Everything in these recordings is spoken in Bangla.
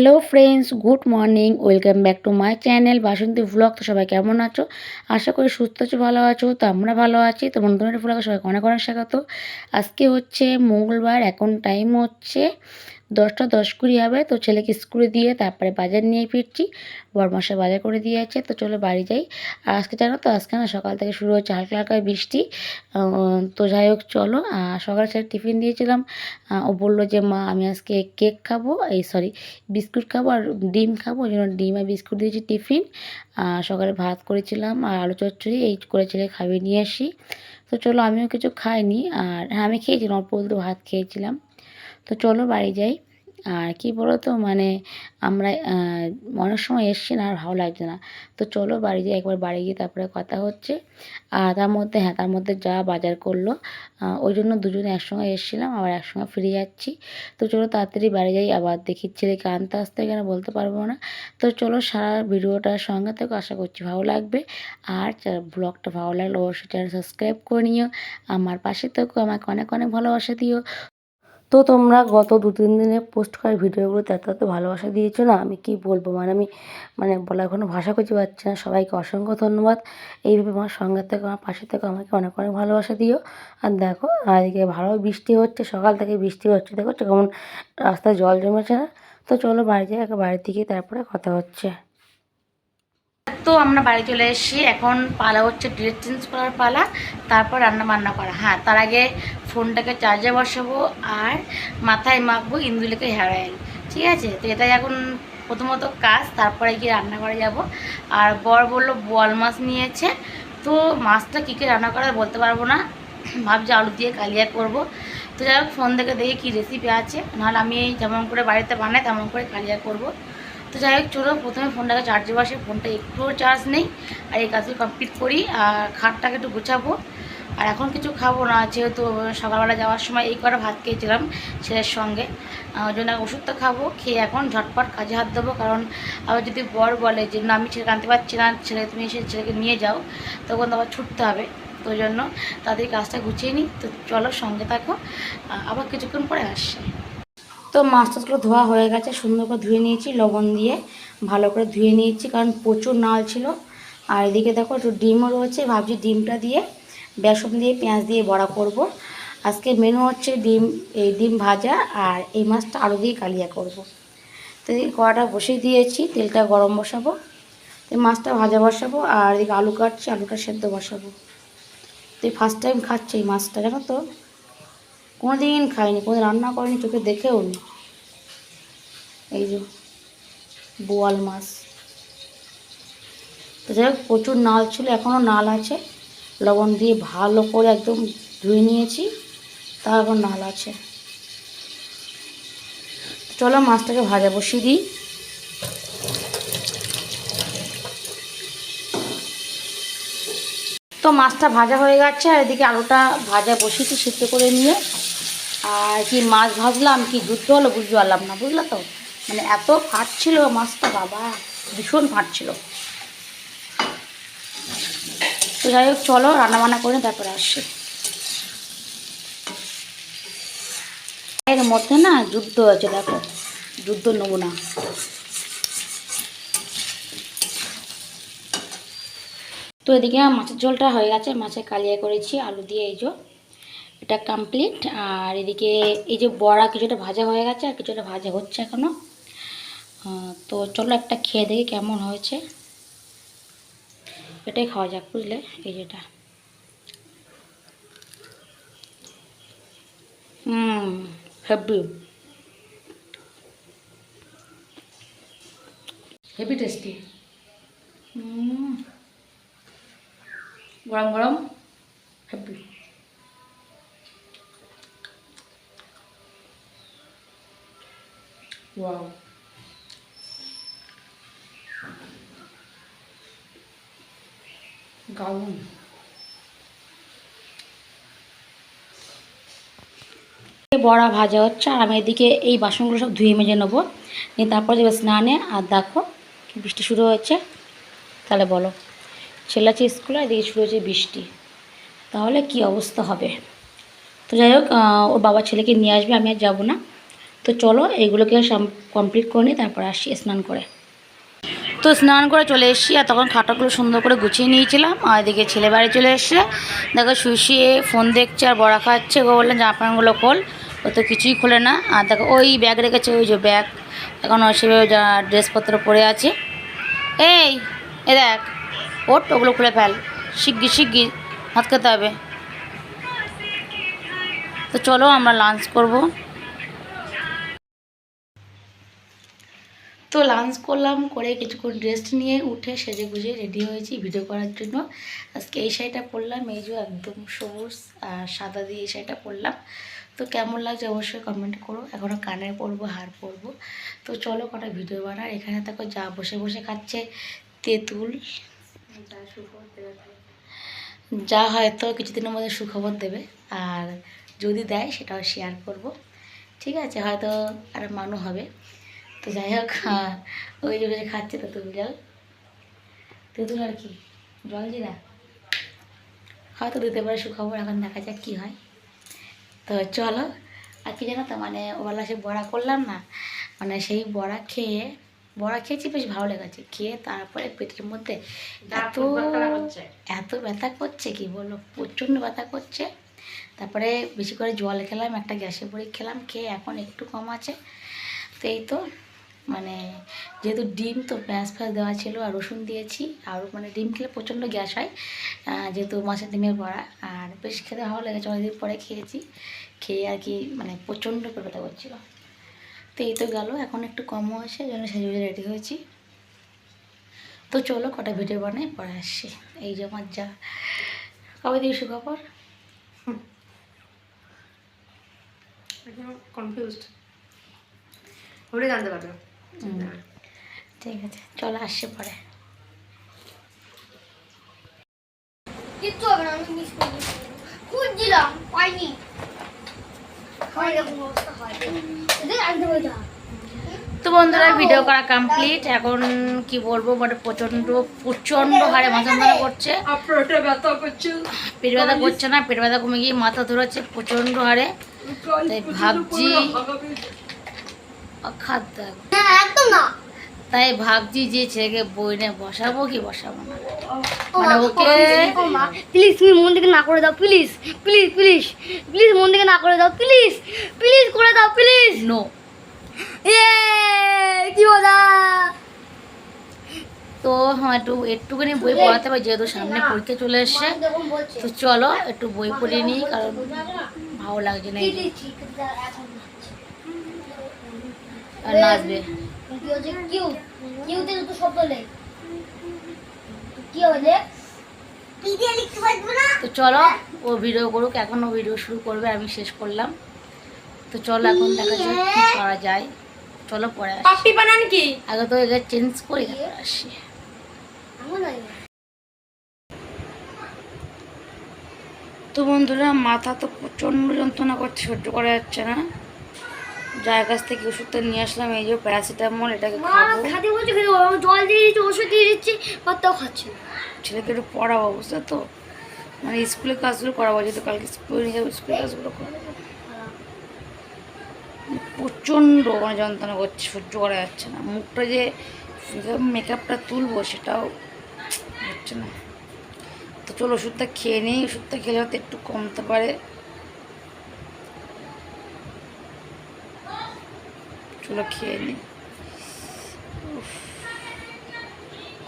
Hello friends good morning welcome back to my channel Basanti vlog তো সবাই কেমন আছো? আশা করি সুস্থ আছো, ভালো আছো, তো আমরা ভালো আছি। তো বন্ধুরা ভ্লগে সবাই অনেক অনেক স্বাগত। আজকে হচ্ছে মঙ্গলবার, এখন টাইম হচ্ছে দশটা দশ কুড়ি হবে, তো ছেলেকে স্কুলে দিয়ে তারপরে বাজার নিয়ে ফিরছি। বরমাসে বাজার করে দিয়ে আছে তো চলো বাড়ি যাই। আর আজকে জানো তো, আজকে না সকাল থেকে শুরু হচ্ছে হালকা হালকা বৃষ্টি। তো যাই হোক, চলো। সকালে ছেলে টিফিন দিয়েছিলাম। ও বলল যে, মা, আমি আজকে কেক খাব, এই সরি, বিস্কুট খাব আর ডিম খাব। ওই জন্য ডিম আর বিস্কুট দিয়েছি টিফিন। সকালে ভাত করেছিলাম আর আলু চচ্চড়ি, এই করে ছেলে খাইয়ে নিয়ে আসি। তো চলো, আমিও কিছু খাইনি। আর হ্যাঁ আমি খেয়েছিলাম, অল্প অল্প ভাত খেয়েছিলাম। তো চলো বাড়ি যাই। আর কি বলো তো মানে আমরা অনেক সময় এসছি না, আর ভালো লাগছে না। তো চলো বাড়ি যাই, একবার বাড়ি গিয়ে তারপরে কথা হচ্ছে। আর তার মধ্যে হ্যাঁ তার মধ্যে যা বাজার করল ওই জন্য দুজনে একসঙ্গে এসেছিলাম, আবার একসঙ্গে ফিরে যাচ্ছি। তো চলো তাড়াতাড়ি বাড়ি যাই, আবার দেখি ছেলেকে আনতে আসতে কেন বলতে পারব না। তো চলো সারা ভিডিওটার সঙ্গে থেকে, আশা করছি ভালো লাগবে। আর ব্লগটা ভালো লাগলে অবশ্যই চ্যানেল সাবস্ক্রাইব করে নিও। আমার পাশে থেকেও আমাকে অনেক অনেক ভালোবাসা দিও। তো তোমরা গত দু, তিন দিনে পোস্ট করা ভিডিওগুলোতে এত এত ভালোবাসা দিয়েছ না? আমি কি বলব? মানে আমি মানে বলার কোনো ভাষা খুঁজে পাচ্ছি না। সবাইকে অসংখ্য ধন্যবাদ। এইভাবে আমার সঙ্গে থেকে, আমার পাশে থেকে, আমাকে অনেক অনেক ভালোবাসা দিও। আর দেখো এদিকে ভালো বৃষ্টি হচ্ছে, সকাল থেকে বৃষ্টি হচ্ছে। দেখো কেমন রাস্তায় জল জমেছে না? তো চলো বাড়ি যাই বাড়ির দিকে, তারপরে কথা হচ্ছে। তো আমরা বাড়ি চলে এসেছি। এখন পালা হচ্ছে ড্রেস চেঞ্জ করার পালা, তারপর রান্না বান্না করা। হ্যাঁ তার আগে ফোনটাকে চার্জে বসাবো আর মাথায় মাখবো ইন্দুলেকে হেয়ার অয়েল ঠিক আছে? তো এটাই এখন প্রথমত কাজ, তারপরে গিয়ে রান্না করে যাব। আর বর বলল বোয়াল মাছ নিয়েছে, তো মাছটা কী কী রান্না করা বলতে পারব না। ভাবছি আলু দিয়ে কালিয়া করব। তো যাই হোক, ফোন থেকে দেখি কী রেসিপি আছে। নাহলে আমি যেমন করে বাড়িতে বানাই, তেমন করে কালিয়া করব। তো যাই হোক, চলো প্রথমে ফোনটাকে চার্জে বসে ফোনটা একটুও চার্জ নেই। আর এই কাজটি কমপ্লিট করি, আর খাটটাকে একটু গুছাবো। আর এখন কিছু খাব না, যেহেতু সকালবেলা যাওয়ার সময় এই কটা ভাত খেয়েছিলাম ছেলের সঙ্গে। ওই জন্য ওষুধটা খাব, খেয়ে এখন ঝটপট কাজে হাত দেবো, কারণ আবার যদি বর বলে যে, না, আমি ছেলেকে আনতে পারছি না, ছেলে, তুমি এসে ছেলেকে নিয়ে যাও, তখন তো আবার ছুটতে হবে। তো জন্য তাদের কাজটা গুছিয়ে নিই। তো চলো সঙ্গে থাকো আবার কিছুক্ষণ পরে আসছে। তো মাছ টাছগুলো ধোয়া হয়ে গেছে, সুন্দর করে ধুয়ে নিয়েছি, লবণ দিয়ে ভালো করে ধুয়ে নিয়েছি, কারণ প্রচুর নাল ছিল। আর এদিকে দেখো একটু ডিমও রয়েছে, ভাবছি ডিমটা দিয়ে বেসন দিয়ে, পেঁয়াজ দিয়ে বড়া করব। আজকে মেনু হচ্ছে ডিম, এই ডিম ভাজা, আর এই মাছটা আলু দিয়ে কালিয়া করব। তো এদিকে কড়াটা বসিয়ে দিয়েছি, তেলটা গরম বসাবো তো মাছটা ভাজা বসাবো, আর এদিকে আলু কাটছি, আলুটা সেদ্ধ বসাবো। তো ফার্স্ট টাইম খাচ্ছি এই মাছটা, জানো তো? কোনো দিন খাইনি কোনো রান্না করিনি, চোখে দেখেও নি। এই যে বোয়াল মাছ। তো যাই হোক, প্রচুর নাল ছিল এখনও নাল আছে। লবণ দিয়ে ভালো করে একদম ধুয়ে নিয়েছি, তারপর নাল আছে। চলো মাছটাকে ভাজা দিই। মাছটা ভাজা হয়ে গেছে, আর এদিকে আলুটা ভাজা বসিয়েছি সিদ্ধ করে নিয়ে। আর কি মাছ ভাজলাম, কি যুদ্ধ হলো বুঝতে পারলাম না, বুঝলা তো? মানে এত ফাটছিল মাছটা, বাবা, ভীষণ ফাটছিল তো যাই হোক, চলো রান্না বান্না করে তারপরে আসছি। এর মধ্যে না যুদ্ধ আছে, দেখো। যুদ্ধ নেব তো এদিকে মাছের ঝোলটা হয়ে গেছে। মাছের কালিয়া করেছি আলু দিয়ে এই যে এটা কমপ্লিট আর এদিকে এই যে বড়া কিছুটা ভাজা হয়ে গেছে আর কিছুটা ভাজা হচ্ছে এখনও তো চলো একটা খেয়ে দেখি কেমন হয়েছে। এটাই খাওয়া যাক বুঝলে এই যেটা। Hmm heavy heavy tasty. Hmm. গরম গরম হেভি ওয়াও গাউন বড়া ভাজা হচ্ছে, আর আমি এদিকে এই বাসনগুলো সব ধুয়ে মেজে নেব। নিয়ে তারপর যাবে স্নানে, আর দেখো বৃষ্টি শুরু হয়েছে। তাহলে বলো। ছেলে আছে স্কুলে এদিকে শুরু হয়েছে বৃষ্টি, তাহলে কি অবস্থা হবে? তো যাই হোক ওর বাবা ছেলেকে নিয়ে আসবে, আমি আর যাব না। তো চলো, এইগুলোকে কমপ্লিট করে নিই তারপর আসছি স্নান করে। তো স্নান করে চলে এসেছি, আর তখন খাটাগুলো সুন্দর করে গুছিয়ে নিয়েছিলাম। আর এদিকে ছেলে বাড়ি চলে এসছে। দেখো শুষিয়ে ফোন দেখছে আর বড়া খাচ্ছে। ও বললেন জামা প্যান্টগুলো খোল। ও তো কিছুই খোলে না। আর দেখো, ওই ব্যাগ রেখেছে, ওই যে ব্যাগ এখন সেভাবে ড্রেসপত্র পরে আছে। এই, এ দেখ ওট ওগুলো খুলে ফেল। শিগগির শিগগির, ভাত খেতে হবে। তো চলো আমরা লাঞ্চ করব। তো লাঞ্চ করলাম, করে কিছুক্ষণ রেস্ট নিয়ে উঠে সেজে গুজে রেডি হয়েছি ভিডিও করার জন্য। আজকে এই শাড়িটা পরলাম, এই যে একদম সবুজ আর সাদা দিয়ে এই শাড়িটা পরলাম। তো কেমন লাগছে অবশ্যই কমেন্ট করো। এখনও কানে পরবো, হার পরবো। তো চলো কটা ভিডিও বানার এখানে দেখো, যা বসে বসে খাচ্ছে, তেঁতুল যা হয়তো কিছুদিনের মধ্যে সুখবর দেবে, আর যদি দেয় সেটাও শেয়ার করব। ঠিক আছে, হয়তো আর মানু হবে। তো যাই হোক ওই যে খাচ্ছে তেঁতুল জল। তেঁতুল আর কি, জল জিরা হয়তো দিতে পারে সুখবর এখন দেখা যাক কী হয়। তো চলো, আর কি জানো তো মানে ওবেলা সে বড়া করলাম না মানে সেই বড়া খেয়ে বড়া খেয়েছি বেশ ভালো লেগেছে। খেয়ে তারপরে পেটের মধ্যে এত এত ব্যথা করছে কি বলব? প্রচণ্ড ব্যথা করছে। তারপরে বেশি করে জল খেলাম একটা গ্যাসের বড়ি খেলাম খেয়ে এখন একটু কম আছে। তো এই তো মানে যেহেতু ডিম তো পেঁয়াজ ফ্যাঁজ দেওয়া ছিল আর রসুন দিয়েছি আর মানে ডিম খেলে প্রচণ্ড গ্যাস হয় যেহেতু মাছের ডিমের বড়া। আর বেশ খেতে ভালো লেগেছে অনেকদিন পরে খেয়েছি। খেয়ে আর কি মানে প্রচণ্ড করে ব্যথা করছিল। তো এই তো গেল এখন একটু কমও আছে এই জন্য সেজে রেডি হয়েছি। তো চলো কটা ভিডিও বানাই পরে আসছি। এই যে আমার যা। কবে দিয়ে সুখবর কনফিউজড ওরে জানতে পারবে। হুম। ঠিক আছে চলো আসছে পরে। কিচ্ছু হবে না আমি মিস করি খুঁজছিলাম পাইনি। হয় এরকম অবস্থা হয় এদের আনতে হয়ে যা তো বন্ধুরা ভিডিও করা কমপ্লিট এখন কি বলব মানে প্রচণ্ড প্রচণ্ড হারে মাথা ধরা করছে। ব্যথা করছে। পেট ব্যথা করছে না পেট ব্যথা কমে গিয়ে মাথা ধরেছে প্রচণ্ড হারে তাই ভাবছি খাদ্য না। তাই ভাবছি যে ছেলেকে বই নিয়ে বসাবো কি বসাবো না। মানে ওকে প্লিজ তুমি মন থেকে না করে দাও প্লিজ প্লিজ প্লিজ প্লিজ মন থেকে না করে দাও প্লিজ প্লিজ করে দাও প্লিজ নো কি মজা তো হ্যাঁ একটু একটুখানি বই পড়াতে হবে যেহেতু সামনে পরীক্ষা চলে এসছে। তো চলো একটু বই পড়িয়ে নিই কারণ ভালো লাগছে না আর নাচবে তো চলো ও ভিডিও করুক এখন ও ভিডিও শুরু করবে আমি শেষ করলাম। তো চলো এখন দেখা যাক কি করা যায়। চলো পরে পাপ্পি বানান কি? আগে তো এগুলো চেঞ্জ করি আসি। তো বন্ধুরা মাথা তো প্রচণ্ড যন্ত্রণা করছে সহ্য করা যাচ্ছে না। যার কাছ থেকে ওষুধটা নিয়ে আসলাম এই যে প্যারাসিটামল এটাকে খাব। জল দিয়ে দিচ্ছি ওষুধ দিয়ে দিচ্ছি ভাতটাও খাচ্ছে ছেলেকে একটু পড়াবো বুঝতে তো। মানে স্কুলের কাজগুলো করাবো যেহেতু কালকে স্কুলে নিয়ে যাব স্কুলের কাজগুলো করাবো। প্রচণ্ড মানে যন্ত্রণা করছে, সহ্য করা যাচ্ছে না। মুখটা যে মেকআপটা তুলবো সেটাও হচ্ছে না। তো চলো ওষুধটা খেয়ে নিই, ওষুধটা খেলে হয়তো একটু কমতে পারে। চলো খেয়ে নিই।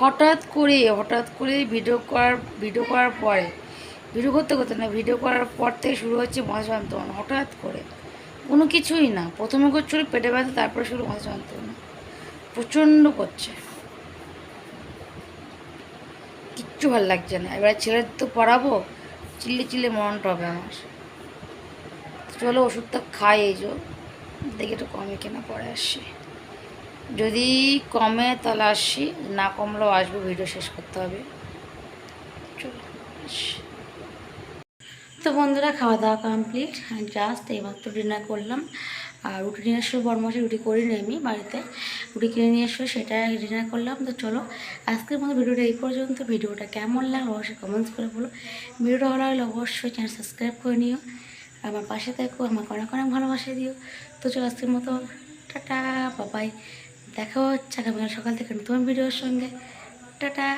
হঠাৎ করে হঠাৎ করে ভিডিও করার ভিডিও করার পরে ভিডিও করতে করতে না ভিডিও করার পর থেকে শুরু হচ্ছে মাথা যন্ত্রণা হঠাৎ করে। কোনো কিছুই না। প্রথমে করছিল পেটে ব্যথা, তারপরে শুরু মাথা যন্ত্রণা। প্রচণ্ড করছে। কিচ্ছু ভালো লাগছে না। এবার ছেলের তো পড়াবো। চিল্লে চিল্লে মরণটা হবে আমার। চলো ওষুধটা খাই এই যে। দেখি একটু কমে কেনা পরে আসছি। যদি কমে তাহলে আসছি। না কমলেও আসব ভিডিও শেষ করতে হবে। চলো আসি। তো বন্ধুরা খাওয়া দাওয়া কমপ্লিট জাস্ট এইমাত্র ডিনার করলাম। আর রুটি নিয়ে আসলে বরমাসে, রুটি করিনি আমি বাড়িতে। রুটি কিনে নিয়ে এসে সেটা ডিনার করলাম। তো চলো, আজকের মতো ভিডিওটা এই পর্যন্ত। ভিডিওটা কেমন লাগল অবশ্যই কমেন্টস করে বলো। ভিডিওটা ভালো লাগলে অবশ্যই চ্যানেল সাবস্ক্রাইব করে নিও। আমার পাশে থেকো, আমাকে অনেক অনেক ভালোবাসা দিও। তো চলো, আজকের মতো টাটা বাবাই দেখা হচ্ছে আগামীকাল সকাল থেকে নতুন ভিডিওর সঙ্গে। টাটা।